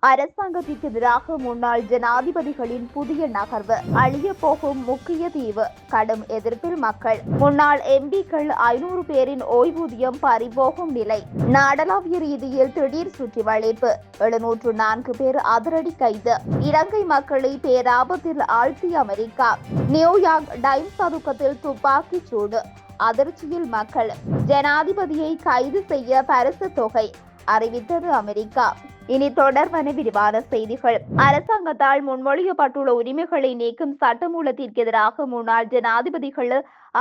அரசாங்கத்திற்கு எதிராக முன்னாள் ஜனாதிபதிகளின் புதிய நகர்வு அழிய போகும் முக்கிய தீவு கடும் எதிர்ப்பில் மக்கள். முன்னாள் எம்பிக்கள் ஐநூறு பேரின் ஓய்வூதியம் பறிபோகும் நிலை. நாடளாவிய ரீதியில் திடீர் சுற்றி வளைப்பு. எழுநூற்று நான்கு பேர் அதிரடி கைது. இலங்கை மக்களை பேராபத்தில் ஆழ்த்திய அமெரிக்கா. நியூயார்க் டைம்ஸ் சதுக்கத்தில் துப்பாக்கிச் சூடு. அதிர்ச்சியில் மக்கள். ஜனாதிபதியை கைது செய்ய பரிசு தொகை. அறிவித்தது அமெரிக்கா. இனி தொடர்பான விரிவான செய்திகள். அரசாங்கத்தால் முன்மொழியப்பட்டுள்ள உரிமைகளை நீக்கும் சட்டமூலத்திற்கு எதிராக முன்னாள் ஜனாதிபதிகள்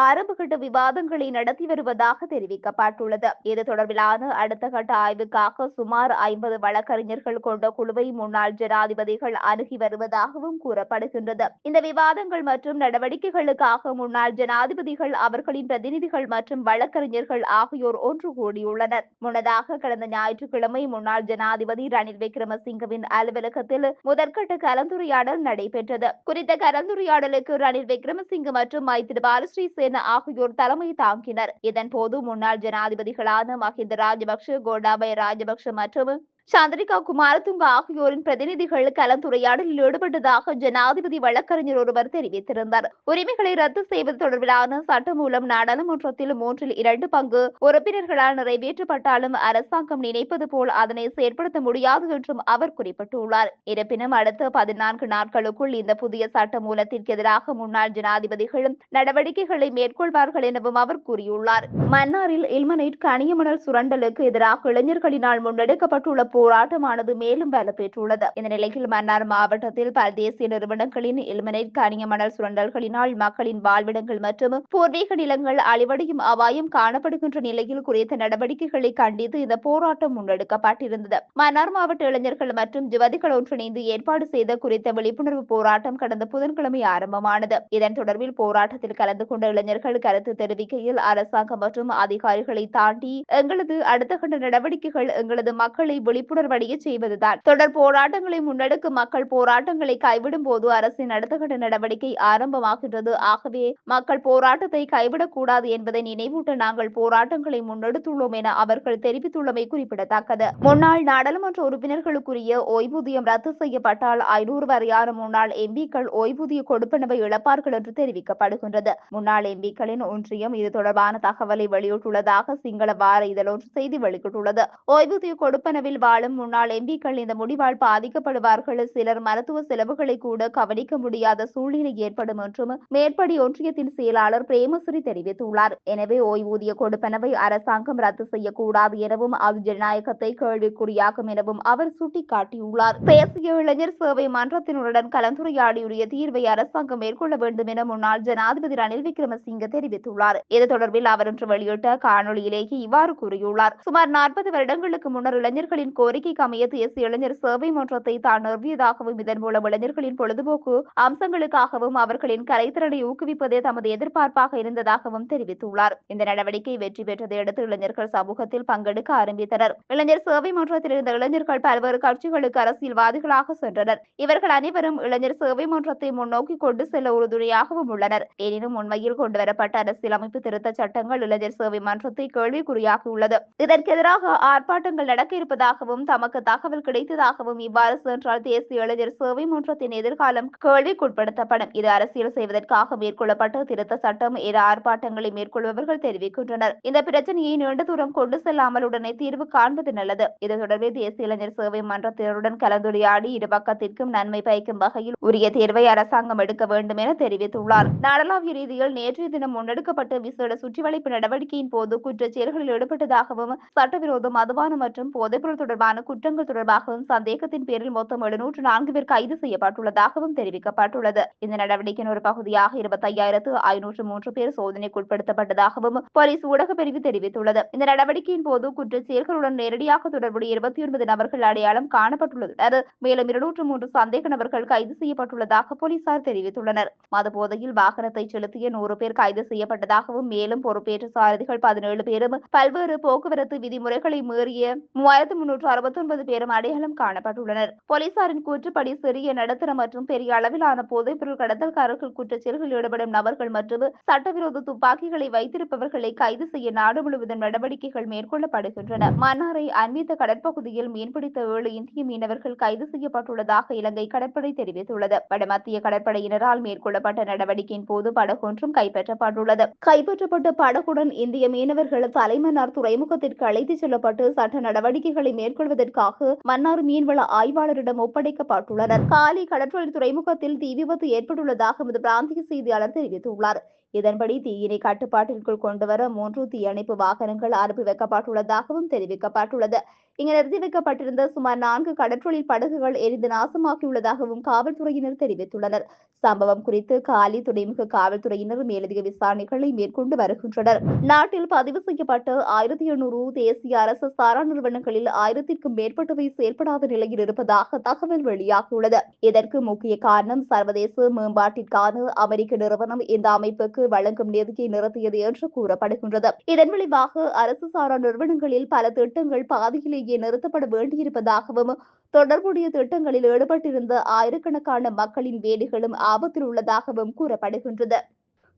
ஆரம்பகட்ட விவாதங்களை நடத்தி வருவதாக தெரிவிக்கப்பட்டுள்ளது. இது தொடர்பிலான அடுத்த கட்ட ஆய்வுக்காக சுமார் ஐம்பது வழக்கறிஞர்கள் கொண்ட குழுவை முன்னாள் ஜனாதிபதிகள் அணுகி வருவதாகவும் கூறப்படுகின்றது. இந்த விவாதங்கள் மற்றும் நடவடிக்கைகளுக்காக முன்னாள் ஜனாதிபதிகள் அவர்களின் பிரதிநிதிகள் மற்றும் வழக்கறிஞர்கள் ஆகியோர் ஒன்று கூடியுள்ளனர். முன்னதாக கடந்த ஞாயிற்றுக்கிழமை முன்னாள் ஜனாதிபதி ரணில் விக்ரமசிங்கவின் அலுவலகத்தில் முதற்கட்ட கலந்துரையாடல் நடைபெற்றது. குறித்த கலந்துரையாடலுக்கு ரணில் விக்ரமசிங்க மற்றும் மைத்திரிபால சேன ஆகியோர் தலைமை தாங்கினர். இதன் போது முன்னாள் ஜனாதிபதிகளான மஹிந்த ராஜபக்ஷ கோடாபய ராஜபக்ஷ மற்றும் சந்திரிகா குமாரதுங்க ஆகியோரின் பிரதிநிதிகள் கலந்துரையாடலில் ஈடுபட்டதாக ஜனாதிபதி வழக்கறிஞர் ஒருவர் தெரிவித்திருந்தார். உரிமைகளை ரத்து செய்வது தொடர்பிலான சட்டம் மூலம் நாடாளுமன்றத்தில் மூன்றில் இரண்டு பங்கு உறுப்பினர்களால் நிறைவேற்றப்பட்டாலும் அரசாங்கம் நினைப்பது போல் அதனை செயற்படுத்த முடியாது என்றும் அவர் குறிப்பிட்டுள்ளார். இருப்பினும் அடுத்த பதினான்கு நாட்களுக்குள் இந்த புதிய சட்ட மூலத்திற்கு எதிராக முன்னாள் ஜனாதிபதிகளும் நடவடிக்கைகளை மேற்கொள்வார்கள் எனவும் அவர் கூறியுள்ளார். மன்னாரில் இல்மனைட் கனியமணல் சுரண்டலுக்கு எதிராக இளைஞர்களினால் முன்னெடுக்கப்பட்டுள்ள போராட்டமானது மேலும் பலப்பெற்றுள்ளது. இந்த நிலையில் மன்னார் மாவட்டத்தில் பல தேசிய நிறுவனங்களின் இல்மனைட் கனிய மணல் சுரண்டல்களினால் மக்களின் வாழ்விடங்கள் மற்றும் பூர்வீக நிலங்கள் அழிவடையும் அபாயம் காணப்படுகின்ற நிலையில் குறித்த நடவடிக்கைகளை கண்டித்து இந்த போராட்டம் முன்னெடுக்கப்பட்டிருந்தது. மன்னார் மாவட்ட இளைஞர்கள் மற்றும் யுவதிகள் ஒன்றிணைந்து ஏற்பாடு செய்த குறித்த விழிப்புணர்வு போராட்டம் கடந்த புதன்கிழமை ஆரம்பமானது. இதன் தொடர்பில் போராட்டத்தில் கலந்து கொண்ட இளைஞர்கள் கருத்து தெரிவிக்கையில் அரசாங்கம் மற்றும் அதிகாரிகளை தாண்டி எங்களது அடுத்த கட்ட நடவடிக்கைகள் எங்களது மக்களை விழிப்புணர்வடைய செய்வதுதான். தொடர் போராட்டங்களை முன்னெடுக்கும் மக்கள் போராட்டங்களை கைவிடும் போது அரசின் அடுத்தகட்ட நடவடிக்கை ஆரம்பமாகின்றது. ஆகவே மக்கள் போராட்டத்தை கைவிடக்கூடாது என்பதை நினைவூட்ட நாங்கள் போராட்டங்களை முன்னெடுத்துள்ளோம் என அவர்கள் தெரிவித்துள்ளமை குறிப்பிடத்தக்கது. முன்னாள் நாடாளுமன்ற உறுப்பினர்களுக்குரிய ஓய்வூதியம் ரத்து செய்யப்பட்டால் ஐநூறு வரையான முன்னாள் எம்பிக்கள் ஓய்வூதிய கொடுப்பனவை இழப்பார்கள் என்று தெரிவிக்கப்படுகின்றது. முன்னாள் எம்பிக்களின் ஒன்றியம் இது தொடர்பான தகவலை வெளியிட்டுள்ளதாக சிங்கள வார இதழ் ஒன்று செய்தி வெளியிட்டுள்ளது. ஓய்வூதிய கொடுப்பனவில் வாழும் முன்னாள் எம்பிக்கள் இந்த முடிவால் பாதிக்கப்படுவார்கள். சிலர் மருத்துவ செலவுகளை கூட கவனிக்க முடியாத சூழ்நிலை ஏற்படும் என்றும் மேற்படி ஒன்றியத்தின் செயலாளர் பிரேமஸ்ரீ தெரிவித்துள்ளார். எனவே ஓய்வூதிய கொடுப்பனவை அரசாங்கம் ரத்து செய்யக்கூடாது எனவும் அது ஜனநாயகத்தை கேள்விக்குறியாக்கும் எனவும் அவர் சுட்டிக்காட்டியுள்ளார். தேசிய இளைஞர் சேவை மன்றத்தினருடன் கலந்துரையாடியுடைய தீர்வை அரசாங்கம் மேற்கொள்ள வேண்டும் என முன்னாள் ஜனாதிபதி ரணில் விக்ரமசிங்க தெரிவித்துள்ளார். இது தொடர்பில் அவர் இன்று வெளியிட்ட காணொலியிலேயே இவ்வாறு கூறியுள்ளார். சுமார் நாற்பது வருடங்களுக்கு முன்னர் இளைஞர்களின் கோரிக்கைக்கு அமைய தேசிய இளைஞர் சேவை மன்றத்தை தான் நிறுவியதாகவும் இதன் மூலம் இளைஞர்களின் பொழுதுபோக்கு அம்சங்களுக்காகவும் அவர்களின் கலைத்திறனை ஊக்குவிப்பதே தமது எதிர்பார்ப்பாக இருந்ததாகவும் தெரிவித்துள்ளார். இந்த நடவடிக்கை வெற்றி பெற்றதை அடுத்து இளைஞர்கள் சமூகத்தில் பங்கெடுக்க ஆரம்பித்தனர். இளைஞர் சேவை மன்றத்தில் இருந்த இளைஞர்கள் பல்வேறு கட்சிகளுக்கு அரசியல்வாதிகளாக சென்றனர். இவர்கள் அனைவரும் இளைஞர் சேவை மன்றத்தை முன்னோக்கி கொண்டு செல்ல உறுதுணையாகவும் உள்ளனர். எனினும் உண்மையில் கொண்டுவரப்பட்ட அரசியலமைப்பு திருத்த சட்டங்கள் இளைஞர் சேவை மன்றத்தை கேள்விக்குறியாகியுள்ளது இதற்கு எதிராக ஆர்ப்பாட்டங்கள் நடக்க இருப்பதாகவும் தமக்கு தகவல் கிடைத்ததாகவும் இவ்வாறு சென்றால் தேசிய இளைஞர் சேவை மன்றத்தின் எதிர்காலம் கேள்விக்குட்படுத்தப்படும். இது அரசியல் செய்வதற்காக மேற்கொள்ளப்பட்ட திருத்த சட்டம் என ஆர்ப்பாட்டங்களை மேற்கொள்பவர்கள் தெரிவிக்கின்றனர். இந்த பிரச்சனையை நீண்ட தூரம் கொண்டு செல்லாமல் உடனே தீர்வு காண்பது நல்லது. இது தொடர்பில் தேசிய இளைஞர் சேவை மன்றத்தினருடன் கலந்துரையாடி இருபக்கத்திற்கும் நன்மை பயக்கும் வகையில் உரிய தேர்வை அரசாங்கம் எடுக்க வேண்டும் என தெரிவித்துள்ளார். நாடளாவிய ரீதியில் நேற்றைய தினம் முன்னெடுக்கப்பட்ட விசேட சுற்றிவளைப்பு நடவடிக்கையின் போது குற்றச் செயல்களில் ஈடுபட்டதாகவும் சட்டவிரோத மதுபானம் மற்றும் போதைப்பொருள் தொடர்பான குற்றங்கள் தொடர்பாகவும் சந்தேகத்தின் பேரில் மொத்தம் எழுநூற்று நான்கு பேர் கைது செய்யப்பட்டுள்ளதாகவும் தெரிவிக்கப்பட்டுள்ளது. இந்த நடவடிக்கையின் ஒரு பகுதியாக இருபத்தையாயிரத்து ஐநூற்று மூன்று பேர் சோதனைக்குட்படுத்தப்பட்டதாகவும் போலீஸ் ஊடக பிரிவு தெரிவித்துள்ளது. இந்த நடவடிக்கையின் போது குற்றச் செயல்களுடன் நேரடியாக தொடர்புடைய இருபத்தி ஒன்பது நபர்கள் அடையாளம் காணப்பட்டுள்ளனர். மேலும் இருநூற்று மூன்று சந்தேக நபர்கள் கைது செய்யப்பட்டுள்ளதாக போலீசார் தெரிவித்துள்ளனர். மது போதையில் வாகனத்தை செலுத்திய நூறு பேர் கைது செய்யப்பட்டதாகவும் மேலும் பொறுப்பேற்ற சாரதிகள் பதினேழு பேரும் பல்வேறு போக்குவரத்து விதிமுறைகளை மீறிய மூவாயிரத்து முன்னூற்று நூற்று அறுபத்தொன்பது பேரும் அடையாளம் காணப்பட்டுள்ளனர். போலீசாரின் கூற்றுப்படி சிறிய நடுத்தர மற்றும் பெரிய அளவிலான போதைப்பொருள் கடத்தல்காரர்கள் குற்றச்செயல்களில் ஈடுபடும் நபர்கள் மற்றும் சட்டவிரோத துப்பாக்கிகளை வைத்திருப்பவர்களை கைது செய்ய நாடு முழுவதும் நடவடிக்கைகள் மேற்கொள்ளப்படுகின்றன. மன்னாரை அண்மித்த கடற்பகுதியில் மீன்பிடித்த ஏழு இந்திய மீனவர்கள் கைது செய்யப்பட்டுள்ளதாக இலங்கை கடற்படை தெரிவித்துள்ளது. வடமத்திய கடற்படையினரால் மேற்கொள்ளப்பட்ட நடவடிக்கையின் போது படகொன்றும் கைப்பற்றப்பட்டுள்ளது. கைப்பற்றப்பட்ட படகுடன் இந்திய மீனவர்கள் தலைமன்னார் துறைமுகத்திற்கு அழைத்துச் செல்லப்பட்டு சட்ட நடவடிக்கைகளை மேற்கொள்ள மேற்கொள்வதற்காக மன்னார் மீன்வள ஆய்வாளரிடம் ஒப்படைக்கப்பட்டுள்ளனர். காலி கடற்றொழில் துறைமுகத்தில் தீ விபத்து ஏற்பட்டுள்ளதாக எமது பிராந்திய செய்தியாளர் தெரிவித்துள்ளார். இதன்படி தீயினை கட்டுப்பாட்டிற்குள் கொண்டுவர மூன்று தீயணைப்பு வாகனங்கள் அனுப்பி வைக்கப்பட்டுள்ளதாகவும் தெரிவிக்கப்பட்டுள்ளது. இங்கு நிறுத்தி வைக்கப்பட்டிருந்த சுமார் நான்கு கடற்றொழில் படகுகள் எரிந்து நாசமாக்கியுள்ளதாகவும் காவல்துறையினர் தெரிவித்துள்ளனர். சம்பவம் குறித்து காலி துறைமுக காவல்துறையினர் மேலதிக விசாரணைகளை மேற்கொண்டு வருகின்றனர். நாட்டில் பதிவு செய்யப்பட்ட ஆயிரத்தி எண்ணூறு தேசிய அரசு சாரா நிறுவனங்களில் ஆயிரத்திற்கும் மேற்பட்டவை செயல்படாத நிலையில் இருப்பதாக தகவல் வெளியாகியுள்ளது. இதற்கு முக்கிய காரணம் சர்வதேச மேம்பாட்டிற்கான அமெரிக்க நிறுவனம் இந்த அமைப்புக்கு வழங்கும் நிதியை நிறுத்தியது என்று கூறப்படுகின்றது. இதன் விளைவாக அரசு சாரா நிறுவனங்களில் பல திட்டங்கள் பாதியிலேயே நிறுத்தப்பட வேண்டியிருப்பதாகவும் தொடர்புடைய திட்டங்களில் ஈடுபட்டிருந்த ஆயிரக்கணக்கான மக்களின் வீடுகளும் ஆபத்தில் உள்ளதாகவும் கூறப்படுகின்றது.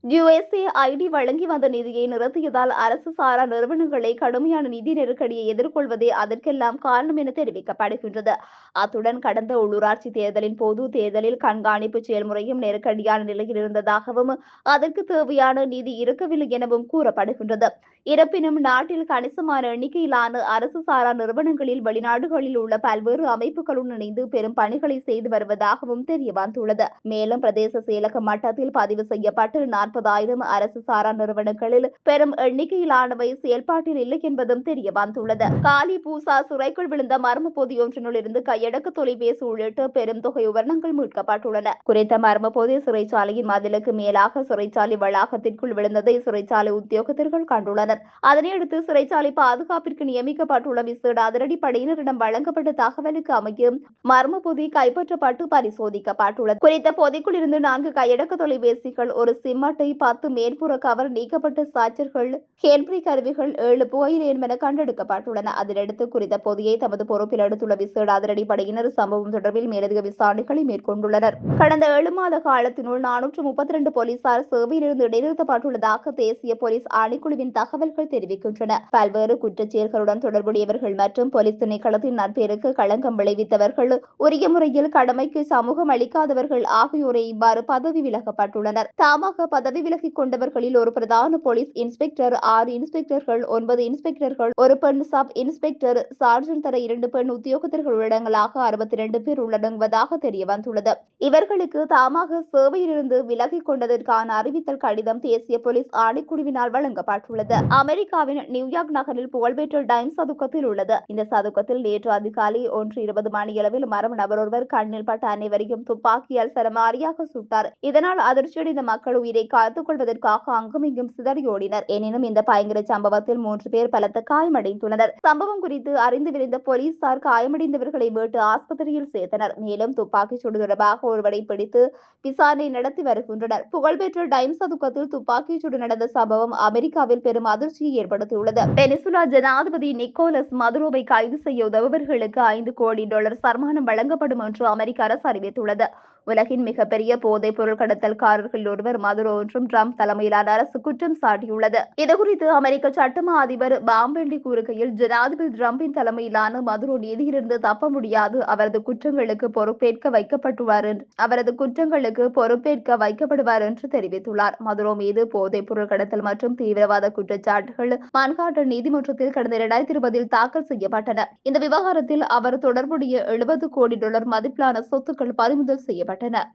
யுஎஸ்ஏ ஐடி வழங்கி வந்த நிதியை நிறுத்தியதால் அரசு சாரா நிறுவனங்களை கடுமையான நிதி நெருக்கடியை எதிர்கொள்வதே அதற்கெல்லாம் காரணம் என தெரிவிக்கப்படுகின்றது. அத்துடன் கடந்த உள்ளூராட்சி தேர்தலின் போது தேர்தலில் கண்காணிப்பு செயல்முறையும் நெருக்கடியான நிலையில் இருந்ததாகவும் அதற்கு தேவையான நிதி இருக்கவில்லை எனவும் கூறப்படுகின்றது. இருப்பினும் நாட்டில் கணிசமான எண்ணிக்கையிலான அரசு சாரா நிறுவனங்களில் வெளிநாடுகளில் உள்ள பல்வேறு அமைப்புகளுடன் இணைந்து பெரும் பணிகளை செய்து வருவதாகவும் தெரியவந்துள்ளது மேலும் பிரதேச செயலக மட்டத்தில் பதிவு செய்யப்பட்டு நாற்பதாயிரம் அரசு சாரா நிறுவனங்களில் பெரும் எண்ணிக்கையிலானவை செயல்பாட்டில் இல்லை என்பதும் தெரியவந்துள்ளது காலி பூசா சுரைக்குள் விழுந்த மர்ம பொதி இருந்து கையடக்க தொலைபேசி உள்ளிட்ட பெரும் தொகை உபரணங்கள் மீட்கப்பட்டுள்ளன. குறித்த மர்ம பொதி சிறைச்சாலையின் மதிலுக்கு மேலாக சிறைச்சாலை வளாகத்திற்குள் விழுந்ததை சிறைச்சாலை உத்தியோகத்தர்கள் கண்டுள்ளனர். அதனையடுத்து சிறைச்சாலை பாதுகாப்பிற்கு நியமிக்கப்பட்டுள்ள விசேட அதிரடி படையினரிடம் வழங்கப்பட்ட தகவலுக்கு அமைய மர்ம பொதி கைப்பற்றப்பட்டு பரிசோதிக்கப்பட்டுள்ளது. குறித்த பொதிக்குள் இருந்து நான்கு கையடக்க தொலைபேசிகள் ஒரு சிம்மட்டை பத்து மேற்புற கவர் நீக்கப்பட்ட சாச்சர்கள் ஹென்ரி கருவிகள் ஏழு புகையில் என்பன கண்டெடுக்கப்பட்டுள்ளன. அதனடுத்து குறித்த பொதியை தமது பொறுப்பில் எடுத்துள்ள விசேட அதிரடி படையினர் சம்பவம் தொடர்பில் மேலதிக விசாரணைகளை மேற்கொண்டுள்ளனர். கடந்த ஏழு மாத காலத்தினுள் நானூற்று முப்பத்தி ரெண்டு போலீசார் சேவையிலிருந்து இடைநிறுத்தப்பட்டுள்ளதாக தேசிய போலீஸ் ஆணைக்குழுவின் தகவல்கள் தெரிவிக்கின்றன. பல்வேறு குற்றச்செயல்களுடன் தொடர்புடையவர்கள் மற்றும் போலீஸ் திணைக்களத்தின் நற்பெயருக்கு களங்கம் விளைவித்தவர்கள் உரிய முறையில் கடமைக்கு சமூகம் அளிக்காதவர்கள் ஆகியோரை இவ்வாறு பதவி விலகப்பட்டுள்ளனர். தாமாக பதவி விலகிக் கொண்டவர்களில் ஒரு பிரதான போலீஸ் இன்ஸ்பெக்டர் ஆறு இன்ஸ்பெக்டர்கள் ஒன்பது இன்ஸ்பெக்டர்கள் ஒரு பெண் சப் இன்ஸ்பெக்டர் சார்ஜன் தர இரண்டு பெண் உத்தியோகத்தர்கள் உள்ளடங்கலாக அறுபத்தி இரண்டு பேர் உள்ளடங்குவதாக தெரிய வந்துள்ளது இவர்களுக்கு தாமாக சேவையிலிருந்து விலகிக் கொண்டதற்கான அறிவித்தல் கடிதம் தேசிய போலீஸ் ஆணைக்குழுவினால் வழங்கப்பட்டுள்ளது. அமெரிக்காவின் நியூயார்க் நகரில் புகழ்பெற்ற டைம் சதுக்கத்தில் உள்ளது. இந்த சதுக்கத்தில் நேற்று அதிகாலை ஒன்று இருபது மணியளவில் மரம் நபரொருவர் கண்ணில் பட்ட அனைவரையும் துப்பாக்கியால் சரமாரியாக சுட்டார். இதனால் அதிர்ச்சியடைந்த மக்கள் உயிரை காத்துக் கொள்வதற்காக அங்கும் இங்கும் சிதறியோடினர் எனினும் இந்த பயங்கர சம்பவத்தில் மூன்று பேர் பலத்த காயமடைந்துள்ளனர். சம்பவம் குறித்து அறிந்து விரைந்த போலீசார் காயமடைந்தவர்களை மீட்டு ஆஸ்பத்திரியில் சேர்த்தனர். மேலும் துப்பாக்கி சூடு தொடர்பாக ஒருவரை பிடித்து விசாரணை நடத்தி வருகின்றனர். புகழ்பெற்ற டைம் சதுக்கத்தில் துப்பாக்கிச் சூடு நடந்த சம்பவம் அமெரிக்காவில் பெரும் அதிர்ச்சியை ஏற்படுத்தியுள்ளது. வெனிசுலா ஜனாதிபதி நிக்கோலஸ் மதுரோவை கைது செய்ய உதவுபவர்களுக்கு ஐந்து கோடி டாலர் சன்மானம் வழங்கப்படும் என்று அமெரிக்க அரசு அறிவித்துள்ளது. உலகின் மிகப்பெரிய போதைப் பொருள் கடத்தல்காரர்கள் ஒருவர் மதுரோ என்றும் ட்ரம்ப் தலைமையிலான அரசு குற்றம் சாட்டியுள்ளது. இதுகுறித்து அமெரிக்க சட்டமா அதிபர் பாம்பெண்டி கூறுகையில் ஜனாதிபதி டிரம்பின் தலைமையிலான மதுரோ நீதியிலிருந்து தப்ப முடியாது. அவரது குற்றங்களுக்கு பொறுப்பேற்க வைக்கப்பட்டுள்ளார் என்று அவரது குற்றங்களுக்கு பொறுப்பேற்க வைக்கப்படுவார் என்று தெரிவித்துள்ளார். மதுரோ மீது போதைப் பொருள் கடத்தல் மற்றும் தீவிரவாத குற்றச்சாட்டுகள் மன்ஹாட்டன் நீதிமன்றத்தில் கடந்த இரண்டாயிரத்தி இருபதில் தாக்கல் செய்யப்பட்டன. இந்த விவகாரத்தில் அவர் தொடர்புடைய எழுபது கோடி டாலர் மதிப்பிலான சொத்துக்கள் பறிமுதல் செய்யப்பட்டன. ஈடுபட்டனர்